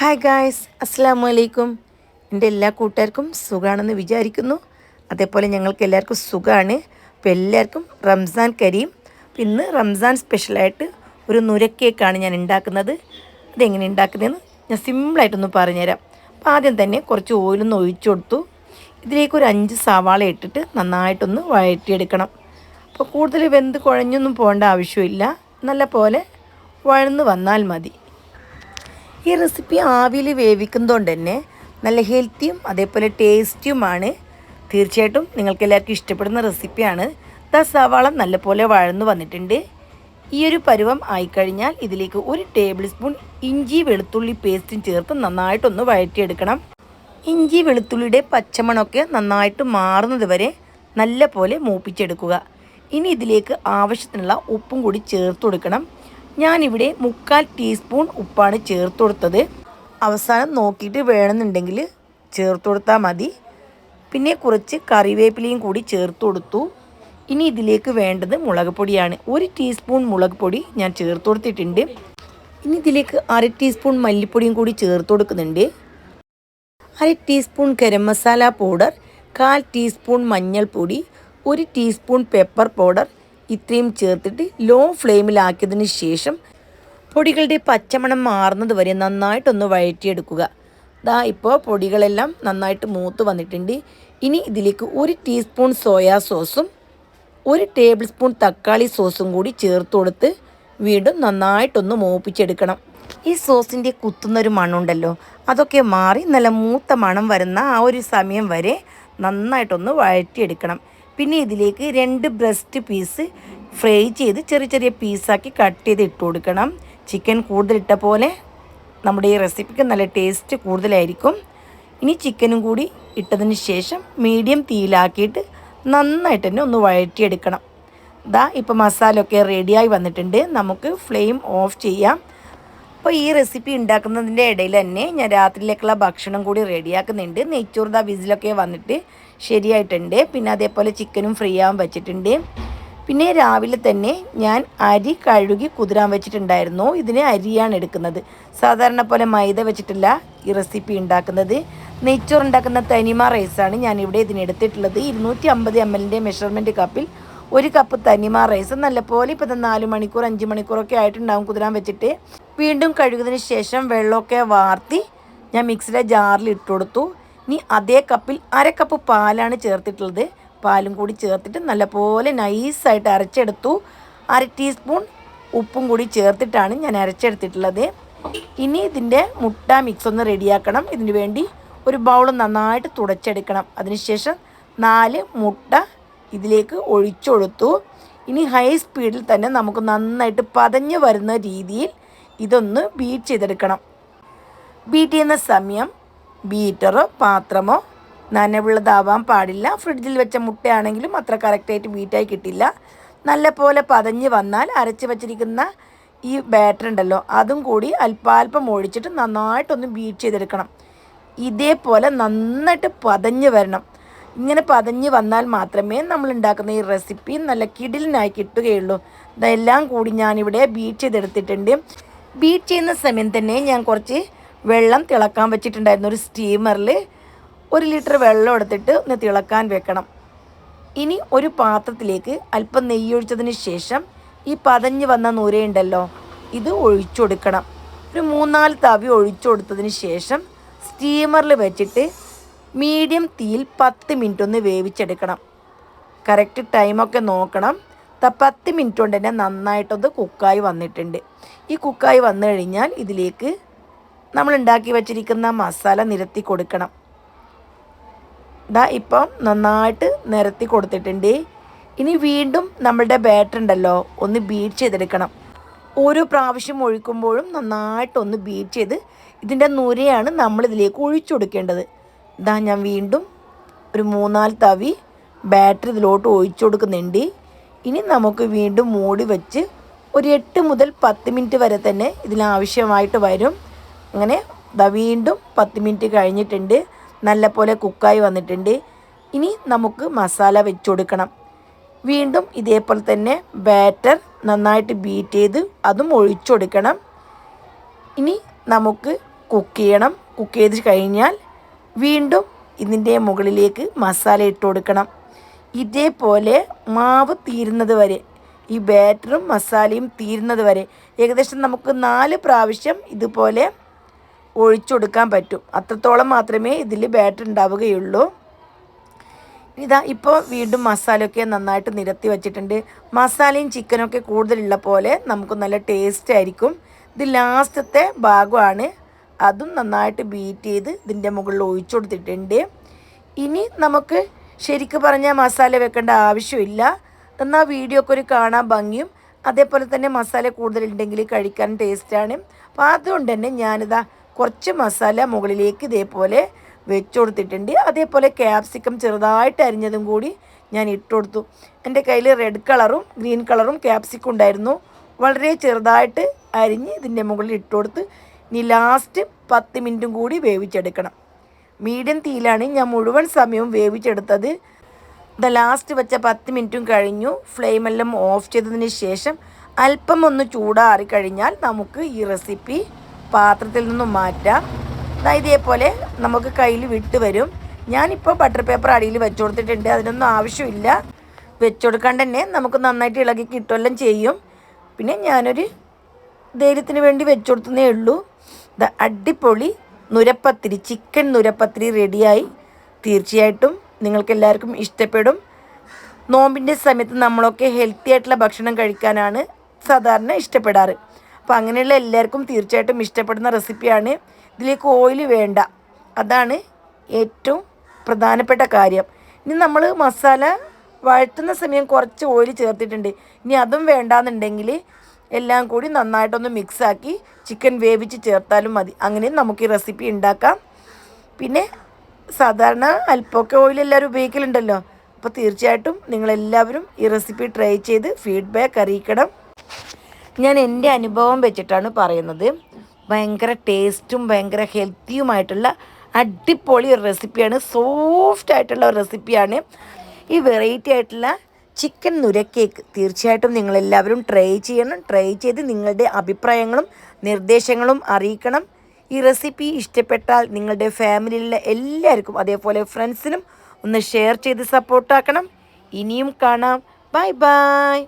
Hi guys അസ്സാം വലൈക്കും എന്റെ എല്ലാ കൂട്ടുകാർക്കും സുഖമാണെന്ന് വിചാരിക്കുന്നു. അതേപോലെ ഞങ്ങൾക്ക് എല്ലാവർക്കും സുഖമാണ് അപ്പോൾ എല്ലാവർക്കും റംസാൻ കരീം. ഇന്ന് റംസാൻ സ്പെഷ്യലായിട്ട് ഒരു നുരക്കേക്കാണ് ഞാൻ ഉണ്ടാക്കുന്നത്. അതെങ്ങനെ ഉണ്ടാക്കുന്നതെന്ന് ഞാൻ സിമ്പിളായിട്ടൊന്ന് പറഞ്ഞുതരാം. അപ്പോൾ ആദ്യം തന്നെ കുറച്ച് ഓയിലൊന്ന് ഒഴിച്ചു കൊടുത്തു. ഇതിലേക്ക് ഒരു അഞ്ച് സവാള ഇട്ടിട്ട് നന്നായിട്ടൊന്ന് വഴറ്റിയെടുക്കണം. അപ്പോൾ കൂടുതൽ വെന്ത് കുഴഞ്ഞൊന്നും പോകേണ്ട ആവശ്യമില്ല. നല്ല പോലെ വഴന്ന് വന്നാൽ മതി. ഈ റെസിപ്പി ആവിയിൽ വേവിക്കുന്നതുകൊണ്ട് തന്നെ നല്ല ഹെൽത്തിയും അതേപോലെ ടേസ്റ്റിയുമാണ് തീർച്ചയായിട്ടും നിങ്ങൾക്ക് എല്ലാവർക്കും ഇഷ്ടപ്പെടുന്ന റെസിപ്പിയാണ് ദ സവാള നല്ലപോലെ വഴന്നു വന്നിട്ടുണ്ട്. ഈ ഒരു പരുവം ആയിക്കഴിഞ്ഞാൽ ഇതിലേക്ക് ഒരു ടേബിൾ സ്പൂൺ ഇഞ്ചി വെളുത്തുള്ളി പേസ്റ്റും ചേർത്ത് നന്നായിട്ടൊന്ന് വഴറ്റിയെടുക്കണം. ഇഞ്ചി വെളുത്തുള്ളിയുടെ പച്ചമണമൊക്കെ നന്നായിട്ട് മാറുന്നത് വരെ നല്ല പോലെ മൂപ്പിച്ചെടുക്കുക. ഇനി ഇതിലേക്ക് ആവശ്യത്തിനുള്ള ഉപ്പും കൂടി ചേർത്ത് കൊടുക്കണം. ഞാനിവിടെ മുക്കാൽ ടീസ്പൂൺ ഉപ്പാണ് ചേർത്ത് കൊടുത്തത് അവസാനം നോക്കിയിട്ട് വേണമെന്നുണ്ടെങ്കിൽ ചേർത്ത് കൊടുത്താൽ മതി. പിന്നെ കുറച്ച് കറിവേപ്പിലയും കൂടി ചേർത്ത് കൊടുത്തു ഇനി ഇതിലേക്ക് വേണ്ടത് മുളക് പൊടിയാണ് ഒരു ടീസ്പൂൺ മുളക് പൊടി ഞാൻ ചേർത്ത് കൊടുത്തിട്ടുണ്ട് ഇനി ഇതിലേക്ക് അര ടീസ്പൂൺ മല്ലിപ്പൊടിയും കൂടി ചേർത്ത് കൊടുക്കുന്നുണ്ട് അര ടീസ്പൂൺ ഗരം മസാല പൗഡർ കാൽ ടീസ്പൂൺ മഞ്ഞൾപ്പൊടി ഒരു ടീസ്പൂൺ പെപ്പർ പൗഡർ ഇത്രയും ചേർത്തിട്ട് ലോ ഫ്ലെയിമിലാക്കിയതിന് ശേഷം പൊടികളുടെ പച്ചമണം മാറുന്നത് വരെ നന്നായിട്ടൊന്ന് വഴറ്റിയെടുക്കുക. ദാ ഇപ്പോൾ പൊടികളെല്ലാം നന്നായിട്ട് മൂത്ത് വന്നിട്ടുണ്ട്. ഇനി ഇതിലേക്ക് ഒരു ടീസ്പൂൺ സോയാ സോസും ഒരു ടേബിൾ സ്പൂൺ തക്കാളി സോസും കൂടി ചേർത്ത് കൊടുത്ത് വീണ്ടും നന്നായിട്ടൊന്ന് മൂപ്പിച്ചെടുക്കണം. ഈ സോസിന്റെ കുത്തുന്നൊരു മണ്ണുണ്ടല്ലോ അതൊക്കെ മാറി നല്ല മൂത്ത മണം വരുന്ന ആ ഒരു സമയം വരെ നന്നായിട്ടൊന്ന് വഴറ്റിയെടുക്കണം. പിന്നെ ഇതിലേക്ക് രണ്ട് ബ്രസ്റ്റ് പീസ് ഫ്രൈ ചെയ്ത് ചെറിയ ചെറിയ പീസാക്കി കട്ട് ചെയ്ത് ഇട്ട് കൊടുക്കണം. ചിക്കൻ കൂടുതലിട്ട പോലെ നമ്മുടെ ഈ റെസിപ്പിക്ക് നല്ല ടേസ്റ്റ് കൂടുതലായിരിക്കും. ഇനി ചിക്കനും കൂടി ഇട്ടതിന് ശേഷം മീഡിയം തീയിലാക്കിയിട്ട് നന്നായിട്ട് തന്നെ ഒന്ന് വഴറ്റിയെടുക്കണം. ദാ ഇപ്പോൾ മസാലയൊക്കെ റെഡിയായി വന്നിട്ടുണ്ട്. നമുക്ക് ഫ്ലെയിം ഓഫ് ചെയ്യാം. അപ്പോൾ ഈ റെസിപ്പി ഉണ്ടാക്കുന്നതിന്റെ ഇടയിൽ തന്നെ ഞാൻ രാത്രിയിലേക്കുള്ള ഭക്ഷണം കൂടി റെഡിയാക്കുന്നുണ്ട് നെയ്ച്ചോർ ദാ വിസിലൊക്കെ വന്നിട്ട് ശരിയായിട്ടുണ്ട്. പിന്നെ അതേപോലെ ചിക്കനും ഫ്രീ ആവാൻ വെച്ചിട്ടുണ്ട്. പിന്നെ രാവിലെ തന്നെ ഞാൻ അരി കഴുകി കുതിരാൻ വെച്ചിട്ടുണ്ടായിരുന്നു. ഇതിന് അരിയാണ് എടുക്കുന്നത്. സാധാരണ പോലെ മൈദ വെച്ചിട്ടില്ല ഈ റെസിപ്പി ഉണ്ടാക്കുന്നത്. നെയ്ച്ചോറ് ഉണ്ടാക്കുന്ന തനിമ റൈസാണ് ഞാനിവിടെ ഇതിനെടുത്തിട്ടുള്ളത് ഇരുന്നൂറ്റി അമ്പത് എം എല്ലിന്റെ മെഷർമെന്റ് കപ്പിൽ ഒരു കപ്പ് തനിമ റൈസ് നല്ലപോലെ ഇപ്പോൾ നാല് മണിക്കൂർ അഞ്ച് മണിക്കൂറൊക്കെ ആയിട്ടുണ്ടാവും കുതിരാൻ വെച്ചിട്ട്. വീണ്ടും കഴുകുന്നതിന് ശേഷം വെള്ളമൊക്കെ വാർത്തി ഞാൻ മിക്സിയുടെ ജാറിൽ ഇട്ട് കൊടുത്തു. ഇനി അതേ കപ്പിൽ അര കപ്പ് പാലാണ് ചേർത്തിട്ടുള്ളത്. പാലും കൂടി ചേർത്തിട്ട് നല്ലപോലെ നൈസായിട്ട് അരച്ചെടുത്തു. അര ടീസ്പൂൺ ഉപ്പും കൂടി ചേർത്തിട്ടാണ് ഞാൻ അരച്ചെടുത്തിട്ടുള്ളത്. ഇനി ഇതിന്റെ മുട്ട മിക്സ് ഒന്ന് റെഡിയാക്കണം ഇതിന് വേണ്ടി ഒരു ബൗൾ നന്നായിട്ട് തുടച്ചെടുക്കണം. അതിനുശേഷം നാല് മുട്ട ഇതിലേക്ക് ഒഴിച്ചൊടുത്തു. ഇനി ഹൈ സ്പീഡിൽ തന്നെ നമുക്ക് നന്നായിട്ട് പതഞ്ഞു വരുന്ന രീതിയിൽ ഇതൊന്ന് ബീറ്റ് ചെയ്തെടുക്കണം. ബീറ്റ് ചെയ്യുന്ന സമയം ബീറ്ററോ പാത്രമോ നനവുള്ളതാവാൻ പാടില്ല. ഫ്രിഡ്ജിൽ വെച്ച മുട്ടയാണെങ്കിലും അത്ര കറക്റ്റായിട്ട് ബീറ്റായി കിട്ടില്ല. നല്ല പോലെ പതഞ്ഞ് വന്നാൽ അരച്ച് വച്ചിരിക്കുന്ന ഈ ബാറ്റർ ഉണ്ടല്ലോ അതും കൂടി അല്പാൽപ്പം ഒഴിച്ചിട്ട് നന്നായിട്ടൊന്ന് ബീറ്റ് ചെയ്തെടുക്കണം. ഇതേപോലെ നന്നായിട്ട് പതഞ്ഞ് വരണം. ഇങ്ങനെ പതഞ്ഞ് വന്നാൽ മാത്രമേ നമ്മൾ ഉണ്ടാക്കുന്ന ഈ റെസിപ്പി നല്ല കിടിലിനായി കിട്ടുകയുള്ളൂ. ഇതെല്ലാം കൂടി ഞാനിവിടെ ബീറ്റ് ചെയ്തെടുത്തിട്ടുണ്ട്. ബീറ്റ് ചെയ്യുന്ന സമയം തന്നെ ഞാൻ കുറച്ച് വെള്ളം തിളക്കാൻ വെച്ചിട്ടുണ്ടായിരുന്നു ഒരു സ്റ്റീമറിൽ ഒരു ലിറ്റർ വെള്ളം എടുത്തിട്ട് ഒന്ന് തിളക്കാൻ വെക്കണം. ഇനി ഒരു പാത്രത്തിലേക്ക് അല്പം നെയ്യൊഴിച്ചതിന് ശേഷം ഈ പതഞ്ഞ് വന്ന നൂരയുണ്ടല്ലോ ഇത് ഒഴിച്ചു കൊടുക്കണം. ഒരു മൂന്നാൽ തവി ഒഴിച്ചു കൊടുത്തതിന് ശേഷം സ്റ്റീമറിൽ വെച്ചിട്ട് മീഡിയം തീയിൽ പത്ത് മിനിറ്റ് ഒന്ന് വേവിച്ചെടുക്കണം. കറക്റ്റ് ടൈമൊക്കെ നോക്കണം. പത്ത് മിനിറ്റ് കൊണ്ട് തന്നെ നന്നായിട്ടൊന്ന് കുക്കായി വന്നിട്ടുണ്ട്. ഈ കുക്കായി വന്നു കഴിഞ്ഞാൽ ഇതിലേക്ക് നമ്മൾ ഉണ്ടാക്കി വച്ചിരിക്കുന്ന മസാല നിരത്തി കൊടുക്കണം. ഇതാ ഇപ്പം നന്നായിട്ട് നിരത്തി കൊടുത്തിട്ടുണ്ട്. ഇനി വീണ്ടും നമ്മളുടെ ബാറ്റർ ഉണ്ടല്ലോ ഒന്ന് ബീറ്റ് ചെയ്തെടുക്കണം. ഓരോ പ്രാവശ്യം ഒഴിക്കുമ്പോഴും നന്നായിട്ടൊന്ന് ബീറ്റ് ചെയ്ത് ഇതിന്റെ നുരയാണ് നമ്മളിതിലേക്ക് ഒഴിച്ചു കൊടുക്കേണ്ടത്. ഇതാ ഞാൻ വീണ്ടും ഒരു മൂന്നാൽ തവി ബാറ്റർ ഇതിലോട്ട് ഒഴിച്ചു കൊടുക്കുന്നുണ്ട്. ഇനി നമുക്ക് വീണ്ടും മൂടി വെച്ച് ഒരു എട്ട് മുതൽ പത്ത് മിനിറ്റ് വരെ തന്നെ ഇതിനാവശ്യമായിട്ട് വരും. അങ്ങനെ വീണ്ടും പത്ത് മിനിറ്റ് കഴിഞ്ഞിട്ടുണ്ട്. നല്ലപോലെ കുക്കായി വന്നിട്ടുണ്ട്. ഇനി നമുക്ക് മസാല വെച്ച് കൊടുക്കണം. വീണ്ടും ഇതേപോലെ തന്നെ ബാറ്റർ നന്നായിട്ട് ബീറ്റ് ചെയ്ത് അതും ഒഴിച്ചു കൊടുക്കണം. ഇനി നമുക്ക് കുക്ക് ചെയ്യണം. കുക്ക് ചെയ്ത് കഴിഞ്ഞാൽ വീണ്ടും ഇതിന്റെ മുകളിലേക്ക് മസാല ഇട്ട് കൊടുക്കണം. ഇതേപോലെ മാവ് തീരുന്നത് വരെ ഈ ബാറ്ററും മസാലയും തീരുന്നത് വരെ ഏകദേശം നമുക്ക് നാല് പ്രാവശ്യം ഇതുപോലെ ഒഴിച്ചൊടുക്കാൻ പറ്റും. അത്രത്തോളം മാത്രമേ ഇതിൽ ബാറ്റർ ഉണ്ടാവുകയുള്ളൂ. ഇതാ ഇപ്പോൾ വീണ്ടും മസാലയൊക്കെ നന്നായിട്ട് നിരത്തി വെച്ചിട്ടുണ്ട്. മസാലയും ചിക്കനൊക്കെ കൂടുതലുള്ള പോലെ നമുക്ക് നല്ല ടേസ്റ്റ് ആയിരിക്കും. ഇത് ലാസ്റ്റത്തെ ഭാഗമാണ്. അതും നന്നായിട്ട് ബീറ്റ് ചെയ്ത് ഇതിന്റെ മുകളിൽ ഒഴിച്ചു കൊടുത്തിട്ടുണ്ട് ഇനി നമുക്ക് ശരിക്ക് പറഞ്ഞാൽ മസാല വെക്കേണ്ട ആവശ്യമില്ല. എന്നാൽ വീഡിയോ ഒക്കെ ഒരു കാണാൻ ഭംഗിയും അതേപോലെ തന്നെ മസാല കൂടുതലുണ്ടെങ്കിൽ കഴിക്കാൻ ടേസ്റ്റാണ് അപ്പോൾ അതുകൊണ്ട് തന്നെ ഞാനിതാ കുറച്ച് മസാല മുകളിലേക്ക് ഇതേപോലെ വെച്ച് കൊടുത്തിട്ടുണ്ട് അതേപോലെ ക്യാപ്സിക്കം ചെറുതായിട്ട് അരിഞ്ഞതും കൂടി ഞാൻ ഇട്ട് കൊടുത്തു എന്റെ കയ്യിൽ റെഡ് കളറും ഗ്രീൻ കളറും ക്യാപ്സിക്കം ഉണ്ടായിരുന്നു. വളരെ ചെറുതായിട്ട് അരിഞ്ഞ് ഇതിന്റെ മുകളിൽ ഇട്ട് കൊടുത്ത് ഇനി ലാസ്റ്റ് പത്ത് മിനിറ്റും കൂടി വേവിച്ചെടുക്കണം. മീഡിയം തീയിലാണ് ഞാൻ മുഴുവൻ സമയവും വേവിച്ചെടുത്തത്. ദ ലാസ്റ്റ് വെച്ച പത്ത് മിനിറ്റും കഴിഞ്ഞു. ഫ്ലെയിമെല്ലാം ഓഫ് ചെയ്തതിന് ശേഷം അല്പം ഒന്ന് ചൂടാറി കഴിഞ്ഞാൽ നമുക്ക് ഈ റെസിപ്പി പാത്രത്തിൽ നിന്നും മാറ്റാം. ദാ ഇതേപോലെ നമുക്ക് കയ്യിൽ വിട്ട് വരും. ഞാനിപ്പോൾ ബട്ടർ പേപ്പർ അടിയിൽ വെച്ചു കൊടുത്തിട്ടുണ്ട് അതിനൊന്നും ആവശ്യമില്ല. വെച്ചു കൊടുക്കാണ്ട് തന്നെ നമുക്ക് നന്നായിട്ട് ഇളകി കിട്ടുമെല്ലാം ചെയ്യും. പിന്നെ ഞാനൊരു ധൈര്യത്തിന് വേണ്ടി വെച്ചു കൊടുത്തതേ ഉള്ളൂ അടിപൊളി നുരപ്പത്തിരി ചിക്കൻ നുരപ്പത്തിരി റെഡിയായി തീർച്ചയായിട്ടും നിങ്ങൾക്ക് എല്ലാവർക്കും ഇഷ്ടപ്പെടും. നോമ്പിന്റെ സമയത്ത് നമ്മളൊക്കെ ഹെൽത്തി ആയിട്ടുള്ള ഭക്ഷണം കഴിക്കാനാണ് സാധാരണ ഇഷ്ടപ്പെടാറ്. അപ്പോൾ അങ്ങനെയുള്ള എല്ലാവർക്കും തീർച്ചയായിട്ടും ഇഷ്ടപ്പെടുന്ന റെസിപ്പിയാണ്. ഇതിലേക്ക് ഓയിൽ വേണ്ട. അതാണ് ഏറ്റവും പ്രധാനപ്പെട്ട കാര്യം. ഇനി നമ്മൾ മസാല വഴറ്റുന്ന സമയം കുറച്ച് ഓയിൽ ചേർത്തിട്ടുണ്ട്. ഇനി അതും വേണ്ടാന്നുണ്ടെങ്കിൽ എല്ലാം കൂടി നന്നായിട്ടൊന്ന് മിക്സാക്കി ചിക്കൻ വേവിച്ച് ചേർത്താലും മതി. അങ്ങനെ നമുക്ക് ഈ റെസിപ്പി ഉണ്ടാക്കാം. പിന്നെ സാധാരണ അല്പമൊക്കെ ഓയിൽ എല്ലാവരും ഉപയോഗിക്കലുണ്ടല്ലോ. അപ്പോൾ തീർച്ചയായിട്ടും നിങ്ങളെല്ലാവരും ഈ റെസിപ്പി ട്രൈ ചെയ്ത് ഫീഡ്ബാക്ക് അറിയിക്കണം. ഞാൻ എന്റെ അനുഭവം വെച്ചിട്ടാണ് പറയുന്നത്. ഭയങ്കര ടേസ്റ്റും ഭയങ്കര ഹെൽത്തിയുമായിട്ടുള്ള അടിപൊളി ഒരു റെസിപ്പിയാണ് സോഫ്റ്റ് ആയിട്ടുള്ള ഒരു റെസിപ്പിയാണ് ഈ വെറൈറ്റി ആയിട്ടുള്ള ചിക്കൻ നുരക്കേക്ക് തീർച്ചയായിട്ടും നിങ്ങളെല്ലാവരും ട്രൈ ചെയ്യണം. ട്രൈ ചെയ്ത് നിങ്ങളുടെ അഭിപ്രായങ്ങളും നിർദ്ദേശങ്ങളും അറിയിക്കണം. ഈ റെസിപ്പി ഇഷ്ടപ്പെട്ടാൽ നിങ്ങളുടെ ഫാമിലിയിലെ എല്ലാവർക്കും അതേപോലെ ഫ്രണ്ട്സിനും ഒന്ന് ഷെയർ ചെയ്ത് സപ്പോർട്ടാക്കണം ഇനിയും കാണാം. Bye bye